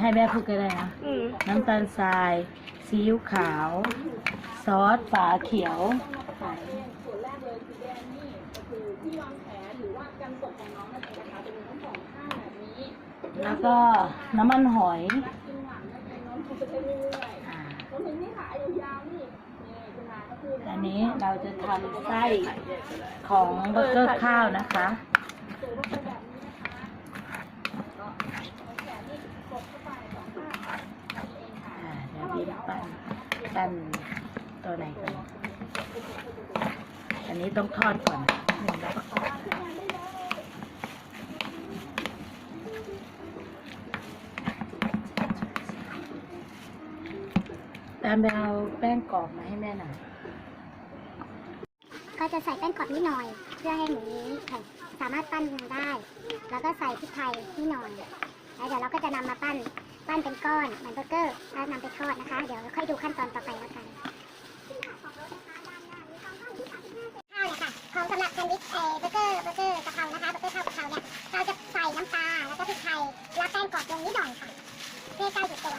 ให้แม่พูดก็ได้นะอืมน้ำตาลทราย ซีอิ๊วขาว ซอสฝาเขียวใส่แล้วก็น้ำมันหอยอ่าอันนี้เราจะทำไส้ของเบอร์เกอร์ข้าวนะคะ อ่าเดี๋ยวพี่ ปั้นตัวไหนก่อนอันนี้ต้องทอดก่อนหนึ่งแล้วกอบแป้งไปเอาแป้งกรอบมาให้แม่หน่อยก็จะใส่แป้งกรอบนิดหน่อย เพื่อให้หมูนี้แข็งสามารถปั้นได้ แล้วก็ใส่พริกไทยนิดหน่อยแล้วเดี๋ยวเราก็จะนำมาปั้น ปั้นเป็นก้อนเหมือนเบอร์เกอร์แล้วนำไปทอดนะคะ เดี๋ยวค่อยดูขั้นตอนต่อไปแล้วกันข้าวเนี่ยค่ะของสำหรับแซนด์วิชเอเบอร์เกอร์เบอร์เกอร์กะเพรานะคะเบอร์เกอร์ข้าวกะเพราเนี่ยเราจะใส่น้ำปลาแล้วก็พริกไทยแล้วแป้งกรอบลงนิดหน่อยค่ะเพื่อให้ใกล้อยู่ตัว